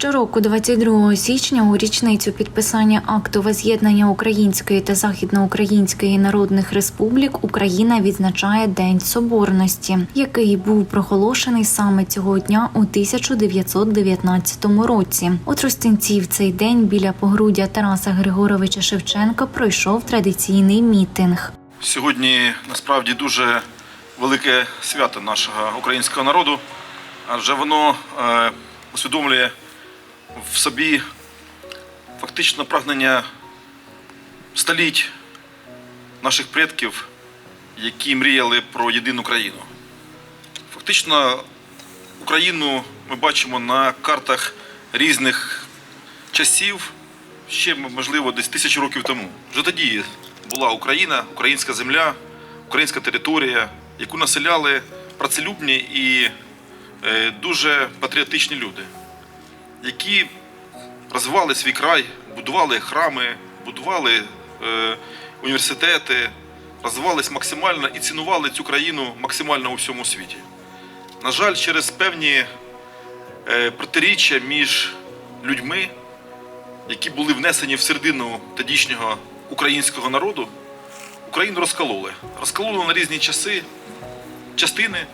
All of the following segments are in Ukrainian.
Щороку, 22 січня, у річницю підписання акту воз'єднання Української та Західноукраїнської народних республік Україна відзначає День Соборності, який був проголошений саме цього дня у 1919 році. У Тростянці в цей день біля погруддя Тараса Григоровича Шевченка пройшов традиційний мітинг. Сьогодні насправді дуже велике свято нашого українського народу, адже воно е, усвідомлює в собі фактично прагнення століть наших предків, які мріяли про єдину країну. Фактично, Україну ми бачимо на картах різних часів, ще можливо десь тисячу років тому. Вже тоді була Україна, українська земля, українська територія, яку населяли працелюбні і е, дуже патріотичні люди, які розвивали свій край, будували храми, будували е, університети, розвивались максимально і цінували цю країну максимально у всьому світі. На жаль, через певні е, протиріччя між людьми, які були внесені в середину тодішнього українського народу, Україну розкололи. Розкололи на різні часи, частини.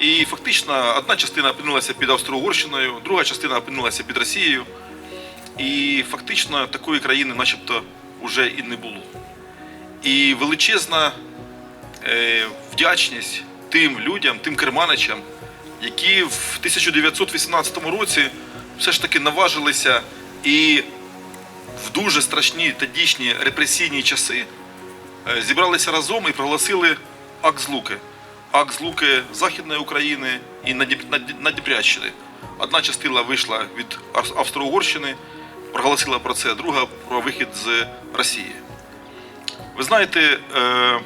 І фактично одна частина опинилася під Австро-Угорщиною, друга частина опинилася під Росією. І фактично такої країни начебто вже і не було. І величезна е, вдячність тим людям, тим керманичам, які в 1918 році все ж таки наважилися і в дуже страшні тодішні репресійні часи е, зібралися разом і проголосили акт злуки. Акт злуки Західної України і Надніпрянщини. Одна частина вийшла від Ав- Австро-Угорщини, проголосила про це, друга про вихід з Росії. Ви знаєте, е,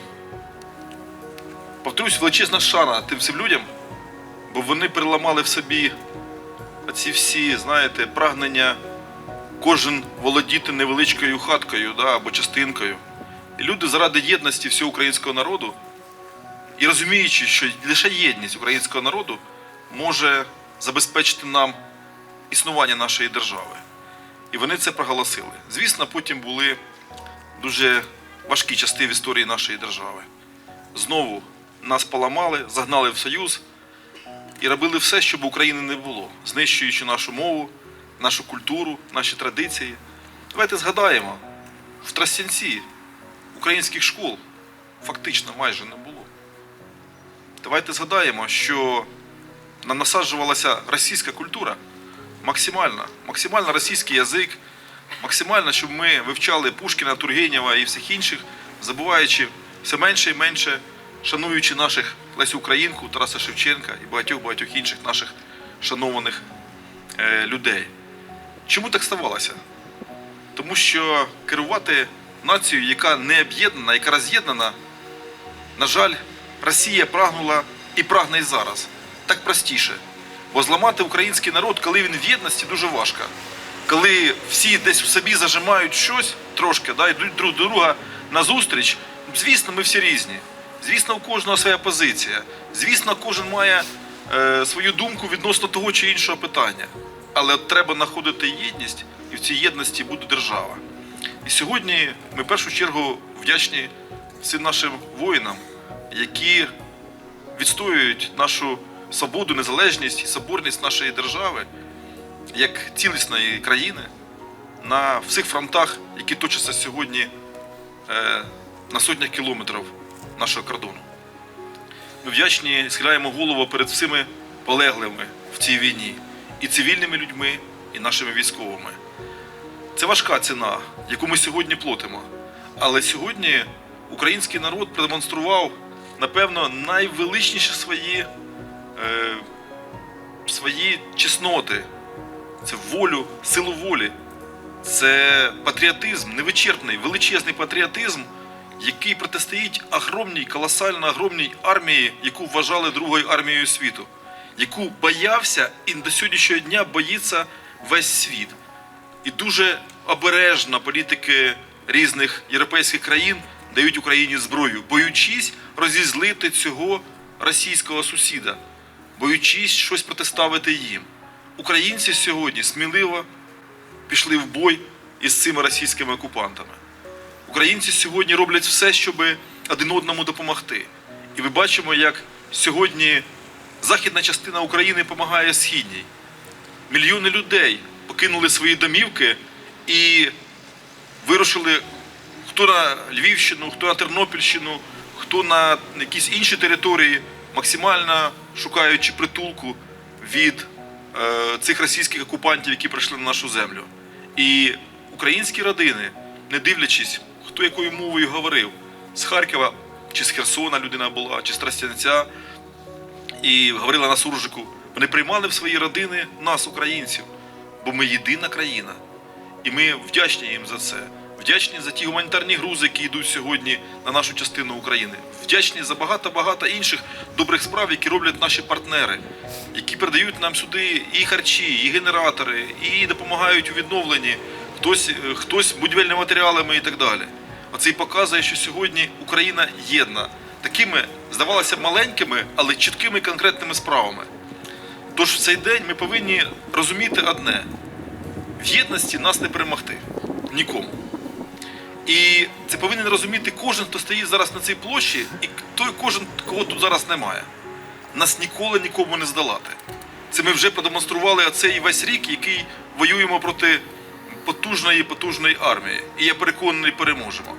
повторюсь, величезна шана тим всім людям, бо вони переламали в собі ці всі, знаєте, прагнення кожен володіти невеличкою хаткою да, або частинкою. І люди заради єдності всього українського народу і розуміючи, що лише єдність українського народу може забезпечити нам існування нашої держави. І вони це проголосили. Звісно, потім були дуже важкі часи в історії нашої держави. Знову нас поламали, загнали в Союз і робили все, щоб України не було, знищуючи нашу мову, нашу культуру, наші традиції. Давайте згадаємо, в Тростянці українських школ фактично майже не було. Давайте згадаємо, що насаджувалася російська культура максимально, максимально російський язик, максимально, щоб ми вивчали Пушкіна, Тургенєва і всіх інших, забуваючи все менше і менше, шануючи наших Лесю Українку, Тараса Шевченка і багатьох-багатьох інших наших шанованих е, людей. Чому так ставалося? Тому що керувати нацією, яка не об'єднана, яка роз'єднана, на жаль, Росія прагнула і прагне і зараз. Так простіше. Бо зламати український народ, коли він в єдності, дуже важко. Коли всі десь в собі зажимають щось трошки, да, йдуть друг до друга назустріч, звісно, ми всі різні. Звісно, у кожного своя позиція. Звісно, кожен має е, свою думку відносно того чи іншого питання. Але треба знаходити єдність, і в цій єдності буде держава. І сьогодні ми в першу чергу вдячні всім нашим воїнам, які відстоюють нашу свободу, незалежність і соборність нашої держави як цілісної країни на всіх фронтах, які точаться сьогодні е, на сотнях кілометрів нашого кордону. Ми вдячні, схиляємо голову перед всіми полеглими в цій війні і цивільними людьми, і нашими військовими. Це важка ціна, яку ми сьогодні платимо. Але сьогодні український народ продемонстрував, напевно, найвеличніші свої, е, свої чесноти. Це волю, силу волі. Це патріотизм, невичерпний, величезний патріотизм, який протистоїть огромній, колосально огромній армії, яку вважали другою армією світу, яку боявся і до сьогоднішнього дня боїться весь світ. І дуже обережно політики різних європейських країн дають Україні зброю, боючись розізлити цього російського сусіда, боючись щось протиставити їм. українці сьогодні сміливо пішли в бой із цими російськими окупантами. Українці сьогодні роблять все, щоб один одному допомогти. І ми бачимо, як сьогодні західна частина України допомагає східній. Мільйони людей покинули свої домівки і вирушили хто на Львівщину, хто на Тернопільщину, хто на якісь інші території, максимально шукаючи притулку від е, цих російських окупантів, які прийшли на нашу землю. І українські родини, не дивлячись, хто якою мовою говорив, з Харкова чи з Херсона людина була, чи з Тростянця, і говорила на суржику, вони приймали в свої родини нас, українців, бо ми єдина країна. І ми вдячні їм за це. Вдячні за ті гуманітарні грузи, які йдуть сьогодні на нашу частину України. Вдячні за багато-багато інших добрих справ, які роблять наші партнери, які передають нам сюди і харчі, і генератори, і допомагають у відновленні, хтось, е, хтось будівельними матеріалами і так далі. Оце і показує, що сьогодні Україна єдна такими, здавалося, маленькими, але чіткими конкретними справами. Тож в цей день ми повинні розуміти одне: в єдності нас не перемогти нікому. І це повинен розуміти кожен, хто стоїть зараз на цій площі, і той кожен, кого тут зараз немає. Нас ніколи нікому не здолати. Це ми вже продемонстрували оцей весь рік, який воюємо проти потужної потужної армії. І я переконаний, переможемо.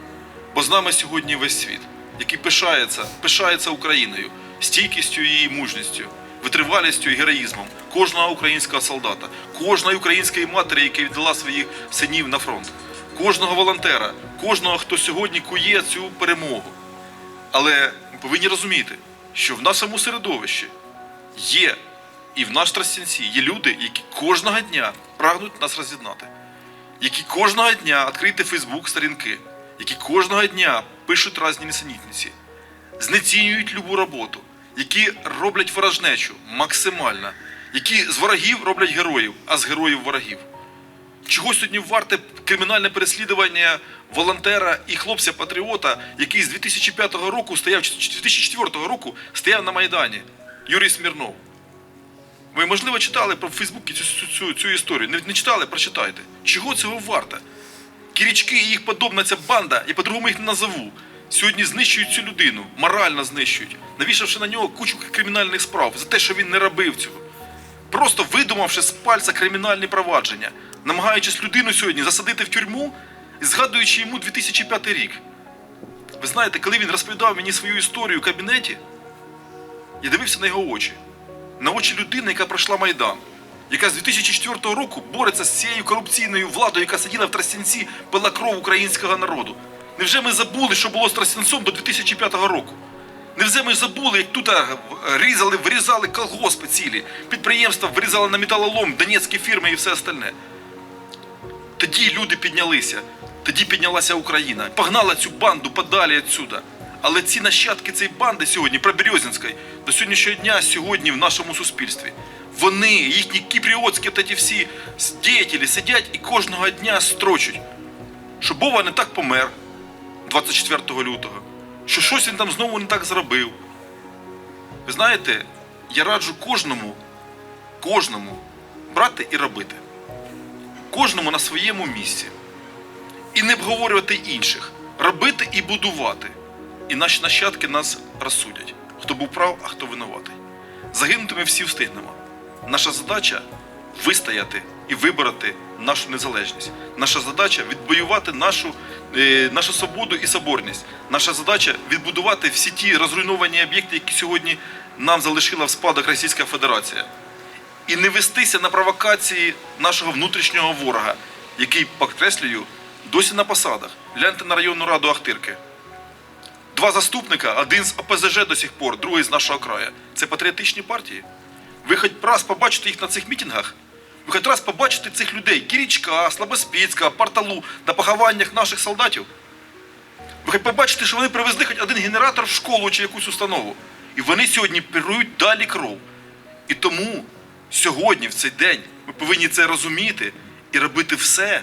Бо з нами сьогодні весь світ, який пишається, пишається Україною, стійкістю її мужністю, витривалістю і героїзмом кожного українського солдата, кожної української матері, яка віддала своїх синів на фронт, кожного волонтера, кожного, хто сьогодні кує цю перемогу. Але ми повинні розуміти, що в нашому середовищі є і в наш Тростянці є люди, які кожного дня прагнуть нас роз'єднати, які кожного дня відкрити Фейсбук сторінки, які кожного дня пишуть різні несенітниці, знецінюють любу роботу, які роблять ворожнечу максимально, які з ворогів роблять героїв, а з героїв ворогів. Чого сьогодні варте кримінальне переслідування волонтера і хлопця-патріота, який з 2005 року стояв, чи 2004 року стояв на Майдані, Юрій Смірнов. Ви, можливо, читали про Фейсбуці цю, цю, цю, цю історію. Не, не читали, прочитайте. Чого цього варто? Кірічки і їх подобна ця банда, я по-другому їх не назову. Сьогодні знищують цю людину, морально знищують, навішавши на нього кучу кримінальних справ за те, що він не робив цього просто видумавши з пальця кримінальні провадження, намагаючись людину сьогодні засадити в тюрму, згадуючи йому 2005 рік. Ви знаєте, коли він розповідав мені свою історію в кабінеті, я дивився на його очі, на очі людини, яка пройшла Майдан, яка з 2004 року бореться з цією корупційною владою, яка сиділа в Тростянці, пила кров українського народу. Невже ми забули, що було з Тростянцом до 2005 року? Невже ми забули, як тут різали, вирізали колгоспи цілі, підприємства вирізали на металолом, донецькі фірми і все остальне. Тоді люди піднялися, тоді піднялася Україна, погнала цю банду подалі відсюди. Але ці нащадки цієї банди сьогодні, Проберезінської, до сьогоднішнього дня сьогодні в нашому суспільстві. Вони, їхні кіпріотські та ті всі діятелі сидять і кожного дня строчуть, що Бова не так помер 24 лютого, що щось він там знову не так зробив. Ви знаєте, я раджу кожному, кожному брати і робити. Кожному на своєму місці. І не обговорювати інших, робити і будувати. І наші нащадки нас розсудять, хто був прав, а хто винуватий. Загинути ми всі встигнемо. Наша задача вистояти і вибороти нашу незалежність. Наша задача відбоювати нашу, е, нашу свободу і соборність. Наша задача відбудувати всі ті розруйновані об'єкти, які сьогодні нам залишила в спадок Російська Федерація. І не вестися на провокації нашого внутрішнього ворога, який, підкреслюю, досі на посадах. Гляньте на районну раду Ахтирки. Два заступника, один з ОПЗЖ до сих пор, другий з нашого краю. Це патріотичні партії. Ви хоч раз побачите їх на цих мітингах? Ви хоч раз побачите цих людей Кірічка, Слабоспільська, Парталу на похованнях наших солдатів? Ви хоч побачите, що вони привезли хоч один генератор в школу чи якусь установу. І вони сьогодні перують далі кров. І тому сьогодні, в цей день, ми повинні це розуміти і робити все,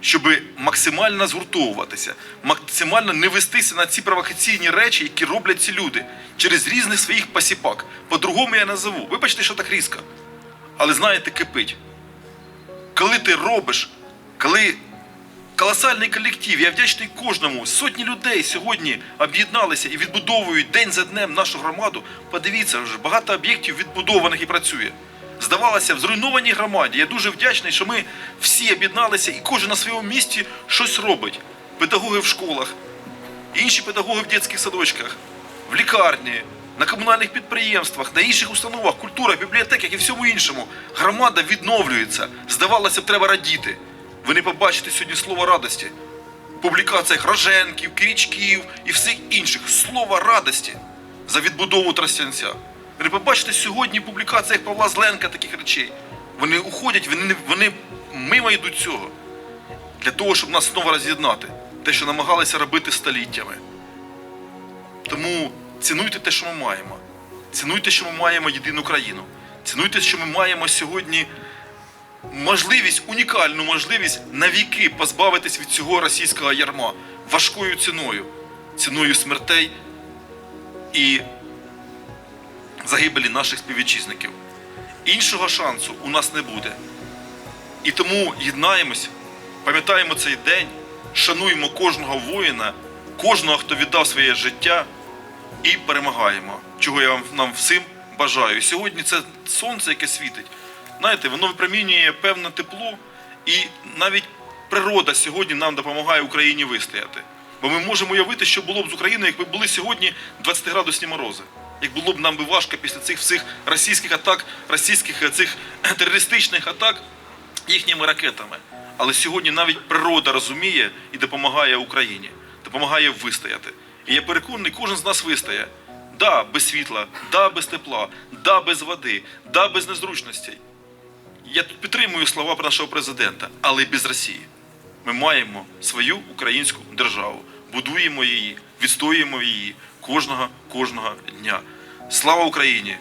щоб максимально згуртовуватися, максимально не вестися на ці провокаційні речі, які роблять ці люди через різних своїх посіпак. По-другому я назову. Вибачте, що так різко. але знаєте, кипить. Коли ти робиш, коли колосальний колектив, я вдячний кожному. Сотні людей сьогодні об'єдналися і відбудовують день за днем нашу громаду. Подивіться, вже багато об'єктів відбудованих і працює. Здавалося, в зруйнованій громаді. Я дуже вдячний, що ми всі об'єдналися і кожен на своєму місці щось робить. Педагоги в школах, інші педагоги в дитячих садочках, в лікарні, на комунальних підприємствах, на інших установах, культурах, бібліотеках і всьому іншому. Громада відновлюється. Здавалося б, треба радіти. Ви не побачите сьогодні слова радості. В публікаціях Роженків, Кирічків і всіх інших слова радості за відбудову Тростянця. Ви побачите сьогодні в публікаціях Павла Зленка таких речей. Вони уходять, вони, вони мимо йдуть цього. Для того, щоб нас знову роз'єднати. Те, що намагалися робити століттями. Тому цінуйте те, що ми маємо. Цінуйте, що ми маємо єдину країну. Цінуйте, що ми маємо сьогодні можливість, унікальну можливість навіки позбавитись від цього російського ярма важкою ціною, ціною смертей і загибелі наших співвітчизників. Іншого шансу у нас не буде. І тому єднаємось, пам'ятаємо цей день, шануємо кожного воїна, кожного, хто віддав своє життя, і перемагаємо. Чого я вам нам всім бажаю. Сьогодні це сонце, яке світить. Знаєте, воно випромінює певне тепло, і навіть природа сьогодні нам допомагає Україні вистояти. Бо ми можемо уявити, що було б з Україною, якби були сьогодні 20-градусні морози. Як було б нам би важко після цих всіх російських атак, російських е, цих терористичних атак їхніми ракетами. Але сьогодні навіть природа розуміє і допомагає Україні, допомагає вистояти. І я переконаний, кожен з нас вистоє. Да, без світла, да, без тепла, да, без води, да, без незручностей. Я тут підтримую слова нашого президента, але без Росії. Ми маємо свою українську державу, будуємо її, відстоюємо її кожного кожного дня. Слава Україні!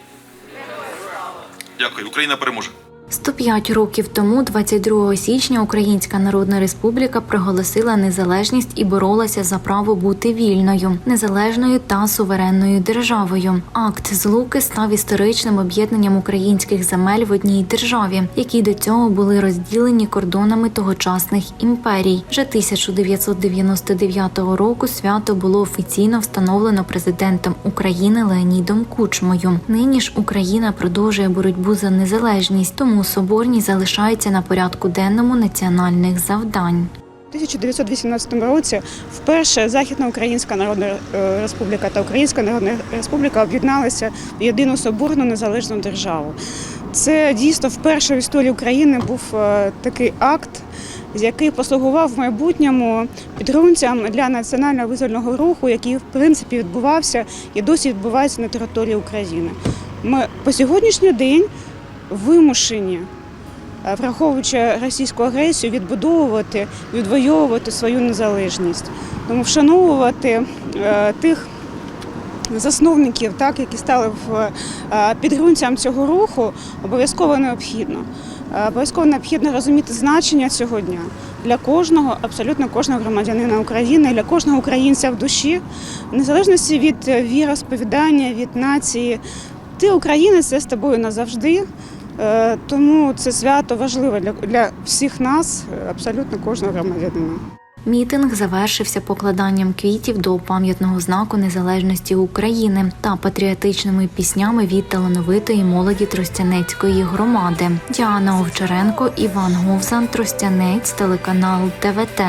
Дякую, Україна переможе. 105 років тому, 22 січня, Українська Народна Республіка проголосила незалежність і боролася за право бути вільною, незалежною та суверенною державою. Акт злуки став історичним об'єднанням українських земель в одній державі, які до цього були розділені кордонами тогочасних імперій. Вже 1999 року свято було офіційно встановлено президентом України Леонідом Кучмою. Нині ж Україна продовжує боротьбу за незалежність, тому соборність залишається на порядку денному національних завдань. У 1918 році вперше Західна Українська Народна е, Республіка та Українська Народна Республіка об'єдналися в єдину соборну незалежну державу. Це дійсно вперше в історії України був е, такий акт, який послугував в майбутньому підґрунтям для національно визвольного руху, який в принципі відбувався і досі відбувається на території України. Ми по сьогоднішній день вимушені е, враховуючи російську агресію, відбудовувати, відвоювати свою незалежність. Тому вшановувати е, тих засновників, так, які стали в е, підґрунтям цього руху, обов'язково необхідно. Обов'язково необхідно розуміти значення цього дня для кожного, абсолютно кожного громадянина України, для кожного українця в душі, в незалежності від віросповідання, від нації. Ти українець, це з тобою назавжди. Е, Тому це свято важливе для, для всіх нас, абсолютно кожного громадянина. Мітинг завершився покладанням квітів до пам'ятного знаку незалежності України та патріотичними піснями від талановитої молоді Тростянецької громади. Діана Овчаренко, Іван Говзан, Тростянець, телеканал ТВТ.